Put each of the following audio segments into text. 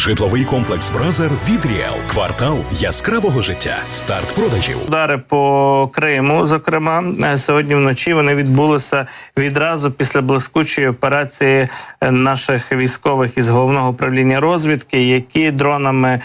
Житловий комплекс Бразер від Ріел. Квартал яскравого життя. Старт продажів. Удари по Криму, зокрема, е, сьогодні вночі вони відбулися відразу після блискучої операції е, наших військових із головного управління розвідки, які дронами.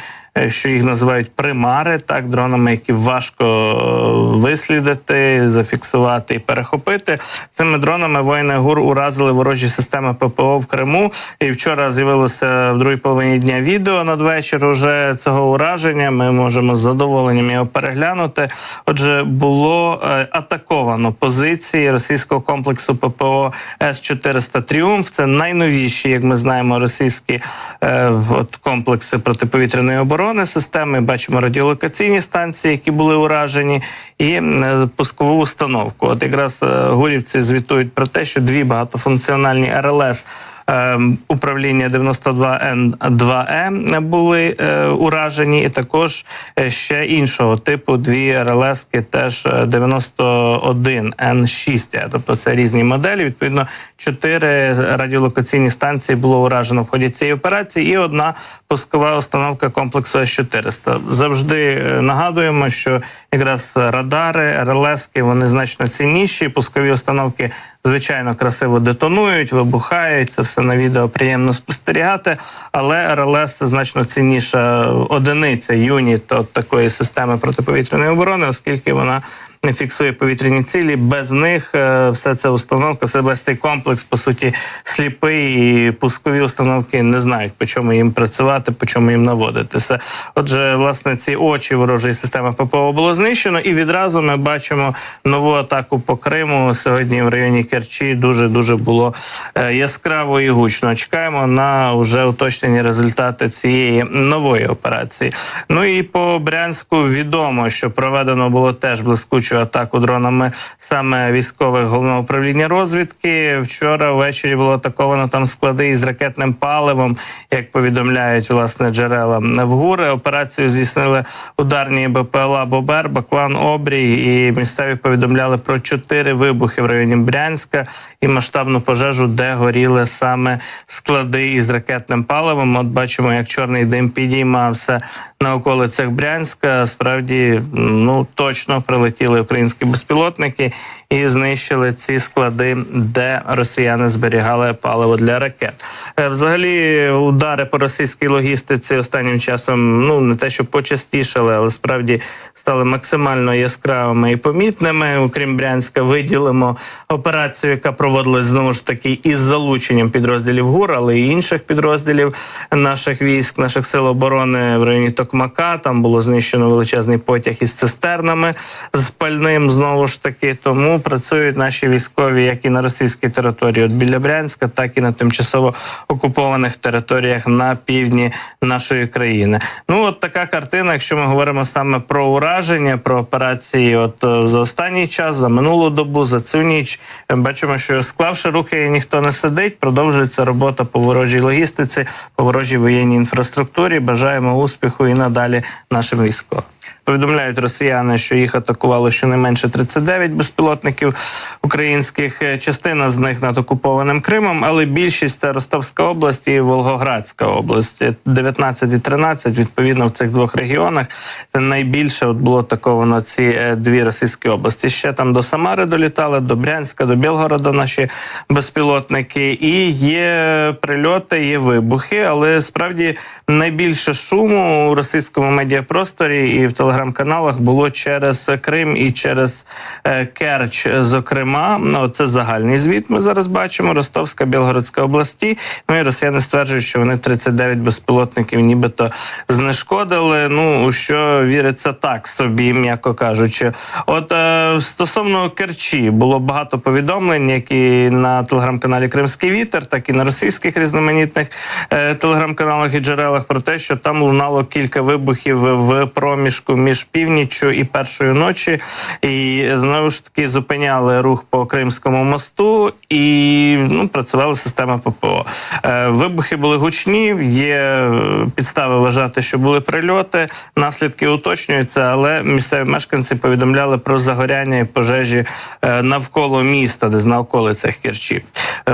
Що їх називають примари, так дронами, які важко е, вислідити, зафіксувати і перехопити. Цими дронами воїни ГУР уразили ворожі системи ППО в Криму. І вчора з'явилося в другій половині дня відео надвечір уже цього ураження. Ми можемо з задоволенням його переглянути. Отже, було е, атаковано позиції російського комплексу ППО С 400 Тріумф. Це найновіші, як ми знаємо, російські е, от комплекси протиповітряної оборони системи. Бачимо радіолокаційні станції, які були уражені, і е, пускову установку. От якраз е, гурівці звітують про те, що дві багатофункціональні РЛС. Е, Управління 92Н2Е були е, уражені, і також е, ще іншого типу дві РЛСки теж е, 91Н6. Тобто це різні моделі. Відповідно, чотири радіолокаційні станції було уражено в ході цієї операції, і одна пускова установка комплексу С-400. Завжди е, нагадуємо, що якраз радари, РЛСки вони значно цінніші. Пускові установки звичайно красиво детонують, вибухають. Це все на відео приємно спостерігати. Але РЛС значно цінніша одиниця юніт от такої системи протиповітряної оборони, оскільки вона не фіксує повітряні цілі. Без них е, все це установка, все весь цей комплекс, по суті, сліпий і пускові установки не знають, по чому їм працювати, по чому їм наводитися. Отже, власне, ці очі ворожої системи ППО було знищено, і відразу ми бачимо нову атаку по Криму сьогодні в районі Керчі. Дуже дуже було е, яскраво і гучно. Чекаємо на вже уточнені результати цієї нової операції. Ну і по Брянську відомо, що проведено було теж блискучу атаку дронами саме військових головного управління розвідки. Вчора ввечері було атаковано там склади із ракетним паливом, як повідомляють власне джерела в ГУРи. Операцію здійснили ударні БПЛА Бобер, Баклан Обрій. І місцеві повідомляли про чотири вибухи в районі Брянська і масштабну пожежу, де горіли саме склади із ракетним паливом. От бачимо, як чорний дим підіймався на околицях Брянська. Справді ну точно прилетіли українські безпілотники і знищили ці склади, де росіяни зберігали паливо для ракет. Е, Взагалі, удари по російській логістиці останнім часом ну не те, що почастішали, але справді стали максимально яскравими і помітними. Окрім Брянська, виділимо операцію, яка проводилась знову ж таки із залученням підрозділів ГУР, але і інших підрозділів наших військ, наших сил оборони в районі Токмака. Там було знищено величезний потяг із цистернами з пальним. Знову ж таки, тому працюють наші військові як і на російській території, от біля Брянська, так і на тимчасово окупованих територіях на півдні нашої країни. Ну от така картина, якщо ми говоримо саме про ураження, про операції, от е, за останній час, за минулу добу, за цю ніч, е, бачимо, що склавши руки, ніхто не сидить. Продовжується робота по ворожій логістиці, по ворожій воєнній інфраструктурі. Бажаємо успіху і надалі нашим військовим. Повідомляють росіяни, що їх атакувало щонайменше 39 безпілотників українських. Е, Частина з них над окупованим Кримом, але більшість це Ростовська область і Волгоградська область. 19 і 13, відповідно в цих двох регіонах. Це найбільше от було атаковано ці е, дві російські області. Ще там до Самари долітали, до Брянська, до Білгорода наші безпілотники. І є прильоти, є вибухи, але справді найбільше шуму у російському медіапросторі і в телеграм-каналах було через Крим і через е, Керч. Зокрема, ну це загальний звіт. Ми зараз бачимо Ростовська, Білгородська області. Ну і росіяни стверджують, що вони 39 безпілотників, нібито знешкодили. Ну що віриться так собі, м'яко кажучи. От е, стосовно Керчі було багато повідомлень, як і на телеграм-каналі Кримський Вітер, так і на російських різноманітних е, телеграм-каналах і джерелах про те, що там лунало кілька вибухів в проміжку між північчю і першою ночі, і знову ж таки зупиняли рух по Кримському мосту і ну, працювала система ППО. Е, вибухи були гучні. Є е, підстави вважати, що були прильоти. Наслідки уточнюються, але місцеві мешканці повідомляли про загоряння і пожежі е, навколо міста, де на околицях Керчі.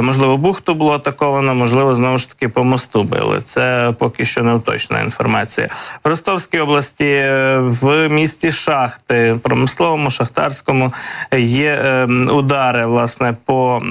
Можливо, бухту було атаковано, можливо, знову ж таки по мосту били. Це поки що не уточнена інформація. В Ростовській області, е, в місті Шахти, промисловому шахтарському є е, удари власне по е,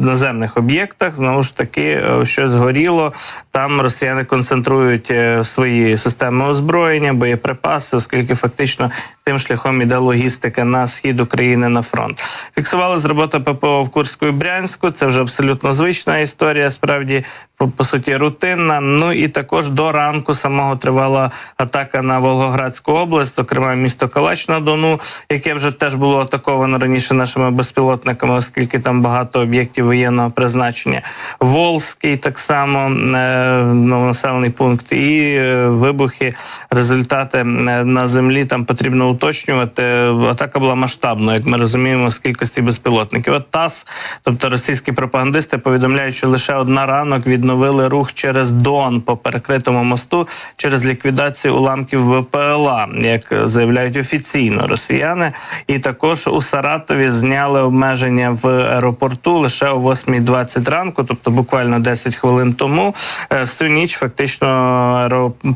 наземних об'єктах. Знову ж таки, е, щось горіло. Там росіяни концентрують е, свої системи озброєння, боєприпаси, оскільки фактично тим шляхом іде логістика на схід України на фронт. Фіксували з роботи ППО в Курську і Брянську. Це вже абсолютно звична історія. Справді по, по суті рутинна. Ну і також до ранку самого тривала атака на Волгоградську область, зокрема місто Калач на Дону, яке вже теж було атаковано раніше нашими безпілотниками, оскільки там багато об'єктів воєнного призначення. Волзький так само е, ну, населений пункт, і е, вибухи, результати е, на землі там потрібно уточнювати. Атака була масштабною, як ми розуміємо, з кількості безпілотників. От ТАСС, тобто російські пропагандисти, повідомляють, що лише одна ранок відновили рух через Дон по перекритому мосту через ліквідацію уламків БПЛА, як заявляють офіційно росіяни. І також у Саратові зняли обмеження в аеропорту лише о 8.20 ранку, тобто буквально 10 хвилин тому. Е, Всю ніч фактично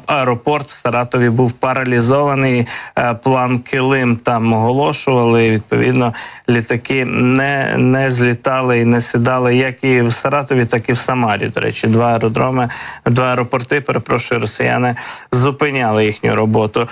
аеропорт в Саратові був паралізований. Е, План Килим там оголошували. Відповідно, літаки не, не злітали і не сідали як і в Саратові, так і в Самарі. До речі, два аеродроми, два аеропорти, перепрошую, росіяни зупиняли їхню роботу.